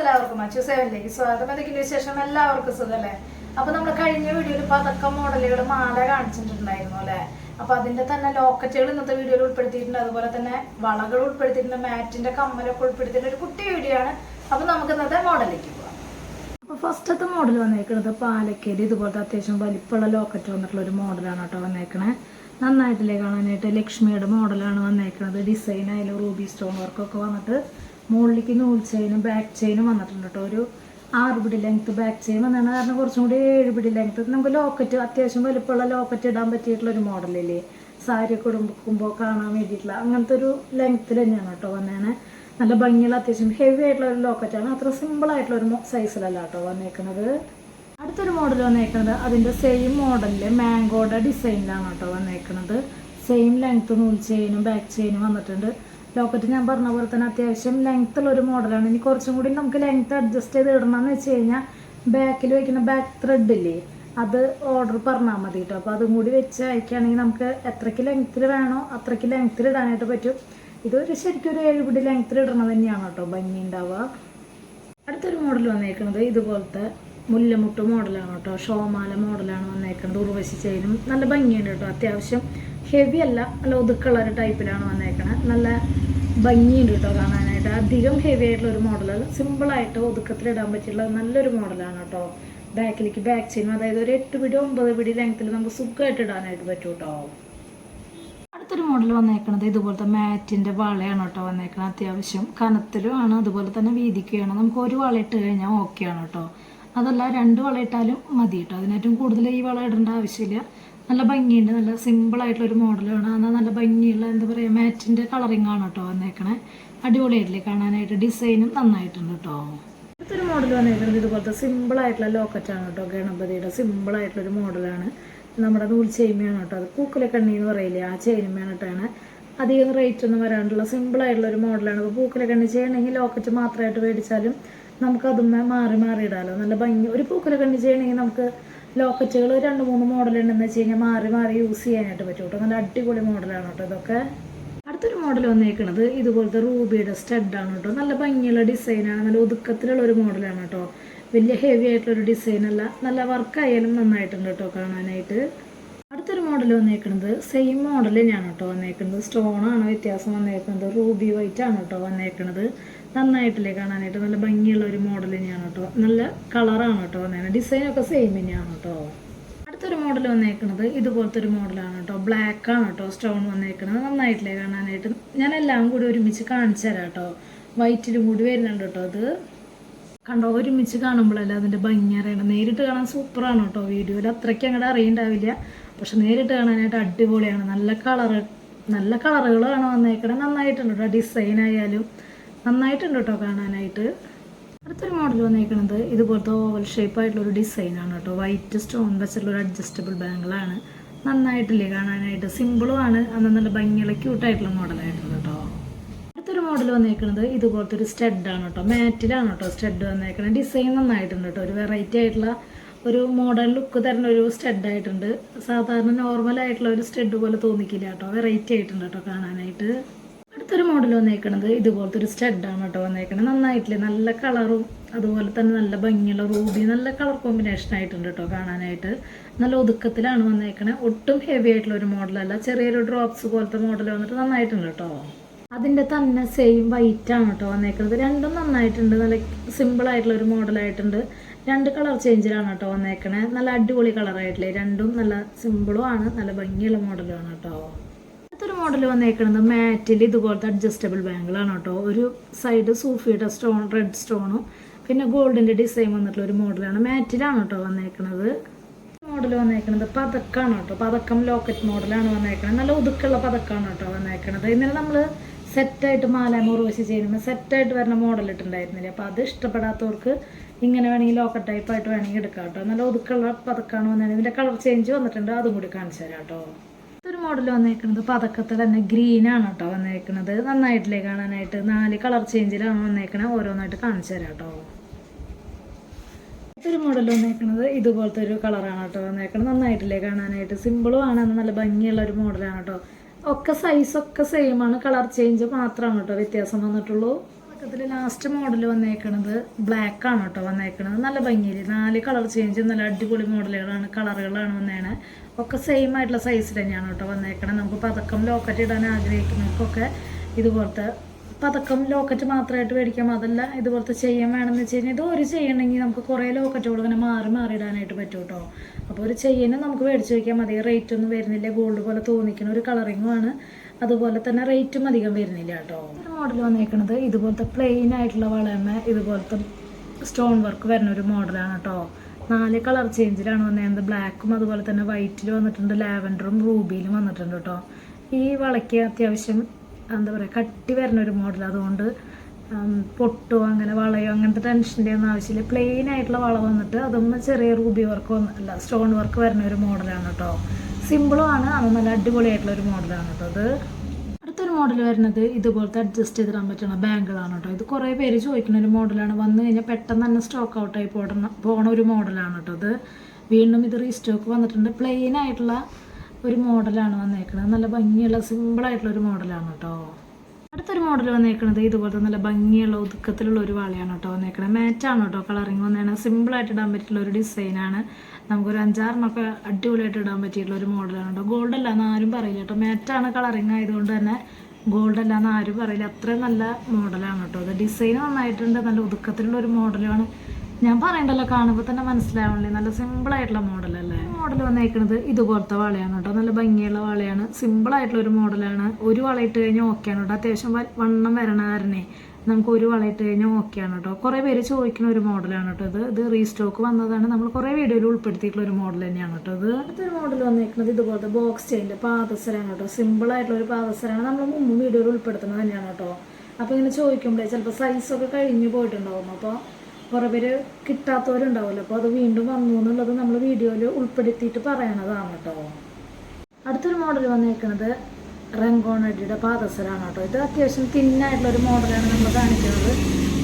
എല്ലാവർക്കും. അച്ചു സേവനിലേക്ക് സ്വാഗതം. എന്തെങ്കിലും വിശേഷം? എല്ലാവർക്കും സുഖല്ലേ അപ്പൊ നമ്മൾ കഴിഞ്ഞ വീഡിയോയിൽ പതക്കം മോഡലുകൾ മാല കാണിച്ചിട്ടുണ്ടായിരുന്നു അല്ലെ? അപ്പൊ അതിന്റെ തന്നെ ലോക്കറ്റുകൾ ഇന്നത്തെ വീഡിയോയിൽ ഉൾപ്പെടുത്തിയിട്ടുണ്ട്. അതുപോലെ തന്നെ വളകൾ ഉൾപ്പെടുത്തിയിട്ടുണ്ട്. മാറ്റിന്റെ കമ്മലൊക്കെ ഉൾപ്പെടുത്തിയിട്ടുണ്ട്. ഒരു കുട്ടി വീഡിയോ ആണ്. അപ്പൊ നമുക്ക് ഇന്നത്തെ മോഡലിലേക്ക് പോവാം. അപ്പൊ ഫസ്റ്റത്തെ മോഡൽ വന്നേക്കുന്നത് പാലക്കേരി. ഇതുപോലത്തെ അത്യാവശ്യം വലിപ്പമുള്ള ലോക്കറ്റ് വന്നിട്ടുള്ള ഒരു മോഡലാണ് കേട്ടോ വന്നേക്കണേ. നന്നായിട്ടില്ലേ കാണാനായിട്ട്. ലക്ഷ്മിയുടെ മോഡലാണ് വന്നേക്കുന്നത് ഡിസൈൻ ആയാലും റൂബി സ്റ്റോൺ വർക്കൊക്കെ വന്നിട്ട് മുകളിലേക്ക് നൂൽ ചെയിനും ബാക്ക് ചെയിനും വന്നിട്ടുണ്ട് കേട്ടോ ഒരു ആറ് പിടി ലെങ്ത് ബാക്ക് ചെയിൻ വന്നതാണ് കാരണം കുറച്ചും കൂടി ഏഴ് പിടി ലെങ്ത് നമുക്ക് ലോക്കറ്റ് അത്യാവശ്യം വലുപ്പമുള്ള ലോക്കറ്റ് ഇടാൻ പറ്റിയിട്ടുള്ള ഒരു മോഡലില്ലേ സാരി ഒക്കെ കാണാൻ വേണ്ടിയിട്ടുള്ള അങ്ങനത്തെ ഒരു ലെങ്ത്തിൽ തന്നെയാണ് കേട്ടോ വന്നേനെ. നല്ല ഭംഗിയുള്ള അത്യാവശ്യം ഹെവി ആയിട്ടുള്ള ഒരു ലോക്കറ്റാണ് അത്ര സിമ്പിൾ ആയിട്ടുള്ള ഒരു സൈസിലല്ല കേട്ടോ വന്നേക്കുന്നത് അടുത്തൊരു മോഡൽ വന്നേക്കുന്നത് അതിന്റെ സെയിം മോഡലിൽ മാംഗോയുടെ ഡിസൈനിലാണ് കേട്ടോ വന്നേക്കുന്നത് സെയിം ലെങ്ത് നൂൽ ചെയിനും ബാക്ക് ചെയിനും വന്നിട്ടുണ്ട്. ലോക്കറ്റ് ഞാൻ പറഞ്ഞ പോലെ തന്നെ അത്യാവശ്യം ലെങ്ത് ഉള്ള ഒരു മോഡലാണ് ഇനി കുറച്ചും കൂടി നമുക്ക് ലെങ്ത് അഡ്ജസ്റ്റ് ചെയ്ത് ഇടണമെന്ന് വെച്ച് കഴിഞ്ഞാൽ ബാക്കിൽ വയ്ക്കുന്ന ബാക്ക് ത്രെഡ് ഇല്ലേ അത് ഓർഡർ പറഞ്ഞാൽ മതി കേട്ടോ അപ്പോൾ അതും കൂടി വെച്ച് അയക്കുകയാണെങ്കിൽ നമുക്ക് എത്രയ്ക്ക് ലെങ്ത്തിൽ വേണോ അത്രയ്ക്ക് ലെങ്ത്തിൽ ഇടാനായിട്ട് പറ്റും. ഇതൊരു ശരിക്കും ഒരു ഏഴുപിടി ലെങ്ത്തിൽ ഇടണം തന്നെയാണ് കേട്ടോ ഭംഗി ഉണ്ടാവുക അടുത്തൊരു മോഡൽ വന്നേക്കുന്നത് ഇതുപോലത്തെ മുല്ലമുട്ട് മോഡലാണ് കേട്ടോ ഷോമാല മോഡലാണ് വന്നേക്കുന്നത് ഉർവശി ചെയിനും നല്ല ഭംഗിയുണ്ട് കേട്ടോ അത്യാവശ്യം ഹെവി അല്ല നല്ല ഒതുക്കുള്ള ഒരു ടൈപ്പിലാണ് വന്നേക്കണത്. നല്ല ഭംഗിയുണ്ട് കേട്ടോ കാണാനായിട്ട്. അധികം ഹെവി ആയിട്ടുള്ള ഒരു മോഡലല്ല സിമ്പിളായിട്ട് ഒതുക്കത്തിലിടാൻ പറ്റിയുള്ള നല്ലൊരു മോഡലാണ് കേട്ടോ. ബാക്കിലേക്ക് ബാക്ക് ചെയിനും അതായത് ഒരു എട്ട് പിടി ഒമ്പത് പിടി ലെങ്ത്തിൽ നമുക്ക് സുഖമായിട്ട് ഇടാനായിട്ട് പറ്റും കേട്ടോ. അടുത്തൊരു മോഡൽ വന്നേക്കണത് ഇതുപോലത്തെ മാറ്റിന്റെ വളയാണ് കേട്ടോ വന്നേക്കുന്നത് അത്യാവശ്യം കനത്തിലും ആണ് അതുപോലെ തന്നെ വീതിക്കുകയാണ് നമുക്ക് ഒരു വള ഇട്ട് കഴിഞ്ഞാൽ ഓക്കെയാണ് കേട്ടോ. അതല്ല രണ്ട് വള ഇട്ടാലും മതി കേട്ടോ. അതിനേറ്റവും കൂടുതൽ ഈ വള ഇടേണ്ട ആവശ്യമില്ല. നല്ല ഭംഗിയുണ്ട്. നല്ല ഒരു മോഡലാണ് എന്നാൽ നല്ല ഭംഗിയുള്ള എന്താ പറയുക മാറ്റിന്റെ കളറിംഗ് ആണ് കേട്ടോ വന്നേക്കണേ. അടിപൊളിയായിട്ടില്ലേ കാണാനായിട്ട്. ഡിസൈനും നന്നായിട്ടുണ്ട് കേട്ടോ. അടുത്തൊരു മോഡൽ വന്നേക്കുന്നത് ഇതുപോലത്തെ സിമ്പിൾ ആയിട്ടുള്ള ലോക്കറ്റാണ് കേട്ടോ ഗണപതിയുടെ ഒരു മോഡലാണ് നമ്മുടെ നൂൽ ചെയിമയാണ് കേട്ടോ. അത് പൂക്കലക്കണ്ണി എന്ന് പറയില്ലേ ആ ചെയിനുമാണ് കേട്ടാണ് അധികം റേറ്റ് ഒന്നും വരാണ്ടുള്ള സിമ്പിൾ ആയിട്ടുള്ള ഒരു മോഡലാണ് അപ്പോൾ പൂക്കുലക്കണ്ണി ചെയ്യണമെങ്കിൽ ലോക്കറ്റ് മാത്രമായിട്ട് മേടിച്ചാലും നമുക്ക് അതുമ്മേ മാറി മാറി ഇടാമല്ലോ നല്ല ഭംഗി ഒരു പൂക്കലക്കണ്ണി ചെയ്യണമെങ്കിൽ നമുക്ക് ലോക്കറ്റുകൾ രണ്ട് മൂന്ന് മോഡൽ ഉണ്ടെന്ന് വെച്ച് കഴിഞ്ഞാൽ മാറി മാറി യൂസ് ചെയ്യാനായിട്ട് പറ്റും കേട്ടോ നല്ല അടിപൊളി മോഡലാണ് കേട്ടോ ഇതൊക്കെ. അടുത്തൊരു മോഡൽ വന്നേക്കണത് ഇതുപോലത്തെ റൂബിയുടെ സ്റ്റഡാണ് കേട്ടോ. നല്ല ഭംഗിയുള്ള ഡിസൈനാണ് നല്ല ഒതുക്കത്തിലുള്ള ഒരു മോഡലാണ് കേട്ടോ. വലിയ ഹെവി ആയിട്ടുള്ള ഒരു ഡിസൈൻ അല്ല നല്ല വർക്ക് ആയാലും നന്നായിട്ടുണ്ട് കേട്ടോ കാണാനായിട്ട്. അടുത്തൊരു മോഡൽ വന്നേക്കുന്നത് സെയിം മോഡൽ തന്നെയാണ് കേട്ടോ വന്നേക്കുന്നത് സ്റ്റോൺ ആണ് വ്യത്യാസം വന്നേക്കുന്നത് റൂബി വൈറ്റ് ആണ് കേട്ടോ വന്നേക്കുന്നത് നന്നായിട്ടില്ലേ കാണാനായിട്ട്? നല്ല ഭംഗിയുള്ള ഒരു മോഡൽ തന്നെയാണ് കേട്ടോ. നല്ല കളറാണ് കേട്ടോ വന്നേക്കുന്നത്. ഡിസൈനൊക്കെ സെയിം തന്നെയാണ് കേട്ടോ. അടുത്തൊരു മോഡൽ വന്നേക്കുന്നത് ഇതുപോലത്തെ ഒരു മോഡലാണ് കേട്ടോ. ബ്ലാക്ക് ആണ് കേട്ടോ സ്റ്റോൺ വന്നേക്കുന്നത്. നന്നായിട്ടില്ലേ കാണാനായിട്ട്? ഞാൻ എല്ലാം കൂടി ഒരുമിച്ച് കാണിച്ചു തരാം കേട്ടോ. വൈറ്റിലും കൂടി വരുന്നുണ്ട് കേട്ടോ അത് കണ്ടോ ഒരുമിച്ച് കാണുമ്പോഴല്ലേ അതിന്റെ ഭംഗി അറിയണം നേരിട്ട് കാണാൻ സൂപ്പറാണ് കേട്ടോ വീഡിയോയിൽ. അത്രയ്ക്ക് അങ്ങോട്ട് അറിയണ്ടാവില്ല. പക്ഷെ നേരിട്ട് കാണാനായിട്ട് അടിപൊളിയാണ്. നല്ല കളറ് നല്ല കളറുകളാണ് വന്നേക്കണത്. നന്നായിട്ടുണ്ട് കേട്ടോ. ഡിസൈൻ ആയാലും നന്നായിട്ടുണ്ട് കേട്ടോ കാണാനായിട്ട്. അടുത്തൊരു മോഡൽ വന്നിരിക്കുന്നത് ഇതുപോലത്തെ ഓവൽ ഷേപ്പ് ആയിട്ടുള്ള ഒരു ഡിസൈനാണ് കേട്ടോ വൈറ്റ് സ്റ്റോൺ വെച്ചിട്ടുള്ള ഒരു അഡ്ജസ്റ്റബിൾ ബാങ്കിളാണ് നന്നായിട്ടില്ലേ കാണാനായിട്ട്. സിമ്പിളും ആണ്. അന്ന് നല്ല ഭംഗിയുള്ള ക്യൂട്ടായിട്ടുള്ള മോഡലായിട്ടുണ്ട് കേട്ടോ അടുത്തൊരു മോഡൽ വന്നേക്കുന്നത് ഇതുപോലത്തെ ഒരു സ്റ്റഡാണ് കേട്ടോ മാറ്റിലാണ് കേട്ടോ സ്റ്റഡ് വന്നേക്കുന്നത് ഡിസൈൻ നന്നായിട്ടുണ്ട് കേട്ടോ ഒരു വെറൈറ്റി ആയിട്ടുള്ള ഒരു മോഡൽ ലുക്ക് തരുന്ന ഒരു സ്റ്റഡ് ആയിട്ടുണ്ട്. സാധാരണ നോർമൽ ആയിട്ടുള്ള ഒരു സ്റ്റഡ് പോലെ തോന്നിക്കില്ല കേട്ടോ വെറൈറ്റി ആയിട്ടുണ്ട് കേട്ടോ കാണാനായിട്ട്. അടുത്തൊരു മോഡൽ വന്നേക്കണത് ഇതുപോലത്തെ ഒരു സ്റ്റഡാണ് കേട്ടോ വന്നേക്കണത്. നന്നായിട്ടില്ലേ? നല്ല കളറും അതുപോലെ തന്നെ നല്ല ഭംഗിയുള്ള റൂബി നല്ല കളർ കോമ്പിനേഷൻ ആയിട്ടുണ്ട് കേട്ടോ കാണാനായിട്ട്. നല്ല ഒതുക്കത്തിലാണ് വന്നേക്കണത് ഒട്ടും ഹെവി ആയിട്ടുള്ള ഒരു മോഡലല്ല ചെറിയൊരു ഡ്രോപ്സ് പോലത്തെ മോഡൽ വന്നിട്ട് നന്നായിട്ടുണ്ട് കേട്ടോ അതിന്റെ തന്നെ സെയിം വൈറ്റ് ആണ് കേട്ടോ വന്നേക്കുന്നത് രണ്ടും നന്നായിട്ടുണ്ട്. നല്ല സിമ്പിൾ ആയിട്ടുള്ള ഒരു മോഡലായിട്ടുണ്ട് രണ്ട് കളർ ചേഞ്ചിലാണ് കേട്ടോ വന്നേക്കണേ. നല്ല അടിപൊളി കളറായിട്ടില്ലേ രണ്ടും നല്ല സിമ്പിളും ആണ്. നല്ല ഭംഗിയുള്ള മോഡലുമാണ് കേട്ടോ മോഡൽ വന്നേക്കുന്നത് മാറ്റിൽ ഇതുപോലത്തെ അഡ്ജസ്റ്റബിൾ ബാങ്കിളാണ് കേട്ടോ ഒരു സൈഡ് സൂഫിയുടെ സ്റ്റോൺ റെഡ് സ്റ്റോണും പിന്നെ ഗോൾഡിന്റെ ഡിസൈൻ വന്നിട്ടുള്ള ഒരു മോഡലാണ് മാറ്റിലാണ് കേട്ടോ വന്നേക്കുന്നത് മോഡൽ വന്നേക്കുന്നത് പതക്കാണ് കേട്ടോ പതക്കം ലോക്കറ്റ് മോഡലാണ് വന്നേക്കുന്നത് നല്ല ഒതുക്കുള്ള പതക്കാണ് കേട്ടോ വന്നേക്കുന്നത് ഇന്നലെ നമ്മൾ സെറ്റായിട്ട് മാല മുറുവശി ചെയ്യുമ്പോൾ സെറ്റായിട്ട് വരുന്ന മോഡൽ ഇട്ടുണ്ടായിരുന്നില്ലേ അപ്പോൾ അത് ഇഷ്ടപ്പെടാത്തവർക്ക് ഇങ്ങനെ വേണമെങ്കിൽ ലോക്കറ്റ് ടൈപ്പായിട്ട് വേണമെങ്കിൽ എടുക്കാം കേട്ടോ നല്ല ഒതുക്കുള്ള പതക്കാണ് വന്നത് ഇതിന്റെ കളർ ചേഞ്ച് വന്നിട്ടുണ്ട്. അതും കൂടി കാണിച്ചു തരാം കേട്ടോ ഒരു മോഡൽ വന്നേക്കുന്നത് പതക്കത്തിൽ തന്നെ ഗ്രീൻ ആണ് കേട്ടോ വന്നേക്കുന്നത് നന്നായിട്ടില്ലേ കാണാനായിട്ട്. നാല് കളർ ചേഞ്ചിലാണ് വന്നേക്കണത് ഓരോന്നായിട്ട് കാണിച്ചു തരാം കേട്ടോ. ഒരു മോഡൽ വന്നേക്കുന്നത് ഇതുപോലത്തെ ഒരു കളറാണ് കേട്ടോ വന്നേക്കുന്നത് നന്നായിട്ടില്ലേ കാണാനായിട്ട്. സിമ്പിളും ആണ് നല്ല ഭംഗിയുള്ള ഒരു മോഡലാണ് കേട്ടോ. ഒക്കെ സൈസ് ഒക്കെ സെയിം ആണ്. കളർ ചേഞ്ച് മാത്രമാണ് കേട്ടോ വ്യത്യാസം വന്നിട്ടുള്ളൂ. ഇതിൽ ലാസ്റ്റ് മോഡൽ വന്നേക്കണത് ബ്ലാക്ക് ആണ് കേട്ടോ വന്നേക്കണത്. നല്ല ഭംഗിയിൽ നാല് കളർ ചേഞ്ച് നല്ല അടിപൊളി മോഡലുകളാണ് കളറുകളാണ് വന്നേണെ ഒക്കെ സെയിം ആയിട്ടുള്ള സൈസിൽ തന്നെയാണ് കേട്ടോ വന്നേക്കണത് നമുക്ക് പതക്കം ലോക്കറ്റ് ഇടാൻ ആഗ്രഹിക്കുന്നവർക്കൊക്കെ ഇതുപോലത്തെ പതക്കം ലോക്കറ്റ് മാത്രമായിട്ട് മേടിക്കാം. അതല്ല ഇതുപോലത്തെ ചെയ്യാൻ വേണമെന്ന് വെച്ച് കഴിഞ്ഞാൽ ഇത് ഒരു ചെയ്യണമെങ്കിൽ നമുക്ക് കുറേ ലോക്കറ്റുകൾ ഇങ്ങനെ മാറി മാറി ഇടാനായിട്ട് പറ്റും കേട്ടോ അപ്പോൾ ഒരു ചെയ്യുന്നത് നമുക്ക് മേടിച്ച് വയ്ക്കാൻ മതി റേറ്റ് ഒന്നും വരുന്നില്ല. ഗോൾഡ് പോലെ തോന്നിക്കുന്ന ഒരു കളറിങ്ങുമാണ് അതുപോലെ തന്നെ റേറ്റും അധികം വരുന്നില്ല കേട്ടോ. ഒരു മോഡൽ വന്നേക്കണത് ഇതുപോലത്തെ പ്ലെയിൻ ആയിട്ടുള്ള വളമ ഇതുപോലത്തെ സ്റ്റോൺ വർക്ക് വരുന്ന ഒരു മോഡലാണ് കേട്ടോ. നാല് കളർ ചേഞ്ചിലാണ് വന്നത് ബ്ലാക്കും അതുപോലെ തന്നെ വൈറ്റിൽ വന്നിട്ടുണ്ട് ലാവൻഡറും റൂബിയിലും വന്നിട്ടുണ്ട് കേട്ടോ. ഈ വളയ്ക്ക് അത്യാവശ്യം എന്താ പറയുക കട്ടി വരുന്ന ഒരു മോഡൽ അതുകൊണ്ട് പൊട്ടോ അങ്ങനെ വളയോ അങ്ങനത്തെ ടെൻഷന്റെ ഒന്നും ആവശ്യമില്ല. പ്ലെയിൻ ആയിട്ടുള്ള വള വന്നിട്ട് അതൊന്ന് ചെറിയ റൂബി വർക്ക് അല്ല സ്റ്റോൺ വർക്ക് വരുന്ന ഒരു മോഡലാണ് കേട്ടോ. സിമ്പിളും ആണ് അത് നല്ല അടിപൊളിയായിട്ടുള്ള ഒരു മോഡലാണ് കേട്ടോ അത്. അടുത്തൊരു മോഡൽ വരുന്നത് ഇതുപോലത്തെ അഡ്ജസ്റ്റ് ചെയ്ത് ചെയ്തിടാൻ പറ്റുന്ന ബാങ്കിളാണ് കേട്ടോ ഇത് കുറേ പേര് ചോദിക്കുന്ന ഒരു മോഡലാണ്. വന്നു കഴിഞ്ഞാൽ പെട്ടെന്ന് തന്നെ സ്റ്റോക്ക് ഔട്ടായി പോടണ പോണ ഒരു മോഡലാണ് കേട്ടോ ഇത് വീണ്ടും ഇത് റീസ്റ്റോക്ക് വന്നിട്ടുണ്ട്. പ്ലെയിൻ ആയിട്ടുള്ള ഒരു മോഡലാണ് വന്നേക്കുന്നത് നല്ല ഭംഗിയുള്ള സിമ്പിളായിട്ടുള്ള ഒരു മോഡലാണ് കേട്ടോ അടുത്തൊരു മോഡൽ വന്നേക്കുന്നത് ഇതുപോലത്തെ നല്ല ഭംഗിയുള്ള ഒതുക്കത്തിലുള്ള ഒരു വളയാണ് കേട്ടോ വന്നേക്കുന്നത് മാറ്റാണ് കേട്ടോ കളറിങ് സിമ്പിൾ സിമ്പിളായിട്ട് ഇടാൻ പറ്റിയുള്ള ഒരു ഡിസൈനാണ് നമുക്കൊരു അഞ്ചാറിനൊക്കെ അടിപൊളിയായിട്ട് ഇടാൻ പറ്റിയിട്ടുള്ള ഒരു മോഡലാണ് കേട്ടോ. ഗോൾഡ് അല്ല എന്ന് ആരും പറയില്ല കേട്ടോ. മാറ്റാണ് കളറിങ് ആയതുകൊണ്ട് തന്നെ ഗോൾഡ് അല്ല എന്ന് ആരും പറയില്ല. അത്രയും നല്ല മോഡലാണ് കേട്ടോ. അത് ഡിസൈൻ നന്നായിട്ടുണ്ട്. നല്ല ഒതുക്കത്തിലുള്ള ഒരു മോഡലാണ് ഞാൻ പറയണ്ടല്ലോ കാണുമ്പോൾ തന്നെ മനസ്സിലാവണല്ലേ? നല്ല സിമ്പിൾ ആയിട്ടുള്ള മോഡലല്ലേ മോഡൽ വന്നേക്കുന്നത് ഇതുപോലത്തെ വളയാണ് കേട്ടോ നല്ല ഭംഗിയുള്ള വളയാണ്. സിമ്പിൾ ആയിട്ടുള്ള ഒരു മോഡലാണ് ഒരു വള ഇട്ട് കഴിഞ്ഞാൽ ഓക്കെയാണ് കേട്ടോ അത്യാവശ്യം വണ്ണം വരണ കാരണേ നമുക്ക് ഒരു വള ഇട്ട് കഴിഞ്ഞാൽ ഓക്കെയാണ് കേട്ടോ കുറേ പേര് ചോദിക്കുന്ന ഒരു മോഡലാണ് കേട്ടോ ഇത്. ഇത് റീസ്റ്റോക്ക് വന്നതാണ്. നമ്മൾ കുറേ വീഡിയോയിൽ ഉൾപ്പെടുത്തിയിട്ടുള്ള ഒരു മോഡൽ തന്നെയാണ് കേട്ടോ ഇത്. അടുത്തൊരു മോഡൽ വന്നേക്കുന്നത് ഇതുപോലത്തെ ബോക്സ് ചെയിന്റെ പാദസരമാണ് കേട്ടോ സിമ്പിൾ ആയിട്ടുള്ള ഒരു പാദസരമാണ് നമ്മൾ മുമ്പ് വീഡിയോയിൽ ഉൾപ്പെടുത്തുന്നത് തന്നെയാണ് കേട്ടോ അപ്പോൾ ഇങ്ങനെ ചോദിക്കുമ്പോഴേ ചിലപ്പോൾ സൈസൊക്കെ കഴിഞ്ഞു പോയിട്ടുണ്ടാവും അപ്പോൾ കുറേ പേര് കിട്ടാത്തവരുണ്ടാവുമല്ലോ. അപ്പോൾ അത് വീണ്ടും വന്നു എന്നുള്ളത് നമ്മൾ വീഡിയോയിൽ ഉൾപ്പെടുത്തിയിട്ട് പറയണതാണ് കേട്ടോ അടുത്തൊരു മോഡൽ വന്നേക്കുന്നത് റെങ്കോണടിയുടെ പാദസരാണ് കേട്ടോ ഇത് അത്യാവശ്യം തിന്നായിട്ടുള്ള ഒരു മോഡലാണ് നമ്മൾ കാണിക്കുന്നത്.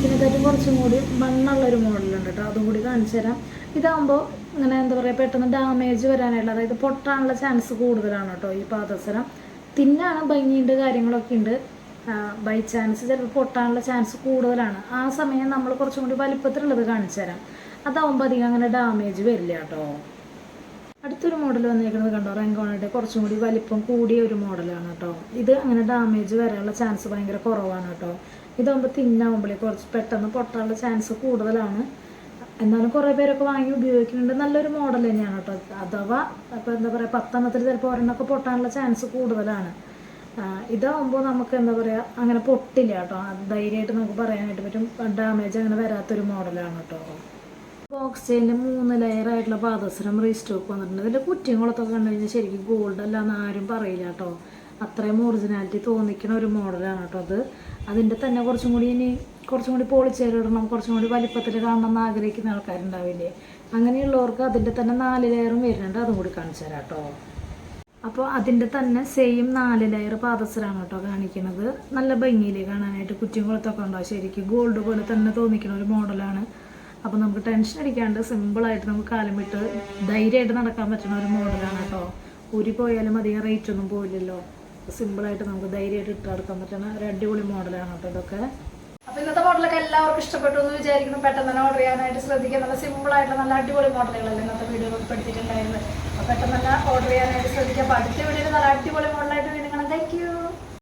ഇതായിട്ട് കുറച്ചും കൂടി മണ്ണുള്ള ഒരു മോഡലുണ്ട് കേട്ടോ അതും കൂടി കാണിച്ചു തരാം. ഇതാകുമ്പോൾ ഇങ്ങനെ എന്താ പറയുക പെട്ടെന്ന് ഡാമേജ് വരാനായിട്ടുള്ള അതായത് പൊട്ടാനുള്ള ചാൻസ് കൂടുതലാണ് കേട്ടോ ഈ പാദസരം. തിന്നാണ് ഭംഗിയുണ്ട് കാര്യങ്ങളൊക്കെ ഉണ്ട്. ബൈ ചാൻസ് ചിലപ്പോൾ പൊട്ടാനുള്ള ചാൻസ് കൂടുതലാണ്. ആ സമയം നമ്മൾ കുറച്ചും കൂടി വലിപ്പത്തിലുള്ളത് കാണിച്ചു തരാം. അതാവുമ്പോൾ അധികം അങ്ങനെ ഡാമേജ് വരില്ല കേട്ടോ. അടുത്തൊരു മോഡൽ വന്നിരിക്കുന്നത് കണ്ടോ? റെങ്കോണയുടെ കുറച്ചും കൂടി വലിപ്പം കൂടിയ ഒരു മോഡലാണ് കേട്ടോ. ഇത് അങ്ങനെ ഡാമേജ് വരാനുള്ള ചാൻസ് ഭയങ്കര കുറവാണ് കേട്ടോ. ഇതാകുമ്പോൾ തിന്നാവുമ്പോഴേ കുറച്ച് പെട്ടെന്ന് പൊട്ടാനുള്ള ചാൻസ് കൂടുതലാണ്. എന്നാലും കുറേ പേരൊക്കെ വാങ്ങി ഉപയോഗിക്കുന്നുണ്ട്. നല്ലൊരു മോഡൽ തന്നെയാണ് കേട്ടോ. അഥവാ ഇപ്പോൾ എന്താ പറയുക പത്തെണ്ണത്തിൽ ചിലപ്പോൾ ഒരെണ്ണമൊക്കെ പൊട്ടാനുള്ള ചാൻസ് കൂടുതലാണ്. ഇതാവുമ്പോൾ നമുക്ക് എന്താ പറയുക അങ്ങനെ പൊട്ടില്ല കേട്ടോ. ധൈര്യമായിട്ട് നമുക്ക് പറയാനായിട്ട് പറ്റും. ഡാമേജ് അങ്ങനെ വരാത്തൊരു മോഡലാണ് കേട്ടോ. ബോക്സ് മൂന്ന് ലെയർ ആയിട്ടുള്ള പാദസരം റീസ്റ്റോക്ക് വന്നിട്ടുണ്ട്. ഇതിന്റെ കുറ്റിങ്ങളൊക്കെ കണ്ടു കഴിഞ്ഞാൽ ശരിക്കും ഗോൾഡ് അല്ല എന്ന് ആരും പറയില്ല കേട്ടോ. അത്രയും ഒറിജിനാലിറ്റി തോന്നിക്കുന്ന ഒരു മോഡലാണ് കേട്ടോ അത്. അതിന്റെ തന്നെ കുറച്ചും കൂടി ഇനി കുറച്ചും കൂടി പോളിച്ചേരിടണം കുറച്ചും കൂടി വലിപ്പത്തിൽ കാണണം എന്ന് ആഗ്രഹിക്കുന്ന ആൾക്കാരുണ്ടാവില്ലേ? അങ്ങനെയുള്ളവർക്ക് അതിന്റെ തന്നെ നാല് ലെയറും വരുന്നുണ്ട്. അതും കൂടി കാണിച്ചു തരാം കേട്ടോ. അപ്പോൾ അതിന്റെ തന്നെ സെയിം നാല് ലെയർ പാദസരാണ് കേട്ടോ കാണിക്കുന്നത്. നല്ല ഭംഗിയിൽ കാണാനായിട്ട് കുറ്റിയും കുളത്തൊക്കെ ഉണ്ടാവും ശരിക്കും ഗോൾഡ് പോലെ തന്നെ തോന്നിക്കുന്ന ഒരു മോഡലാണ് അപ്പോൾ നമുക്ക് ടെൻഷൻ അടിക്കാണ്ട് സിമ്പിളായിട്ട് നമുക്ക് കാലം വിട്ട് ധൈര്യമായിട്ട് നടക്കാൻ പറ്റുന്ന ഒരു മോഡലാണ് കേട്ടോ. ഊരി പോയാലും അധികം റേറ്റ് ഒന്നും പോയില്ലല്ലോ സിമ്പിളായിട്ട് നമുക്ക് ധൈര്യമായിട്ട് ഇട്ട് നടക്കാൻ പറ്റുന്ന ഒരു അടിപൊളി മോഡലാണ് കേട്ടോ ഇതൊക്കെ. അപ്പോൾ ഇന്നത്തെ മോഡലൊക്കെ എല്ലാവർക്കും ഇഷ്ടപ്പെട്ടു എന്ന് വിചാരിക്കുന്നു. പെട്ടെന്ന് തന്നെ ഓർഡർ ചെയ്യാനായിട്ട് ശ്രദ്ധിക്കുക. നല്ല സിമ്പിൾ ആയിട്ടുള്ള നല്ല അടിപൊളി മോഡലുകളല്ലേ ഇന്നത്തെ വീഡിയോ ഉൾപ്പെടുത്തിയിട്ടുണ്ടായിരുന്നത് അപ്പൊ പെട്ടെന്ന് തന്നെ ഓർഡർ ചെയ്യാനായിട്ട് ശ്രദ്ധിക്കാം അപ്പൊ അടുത്ത വീഡിയോയിൽ നല്ല അടിപൊളി മോഡലായിട്ട്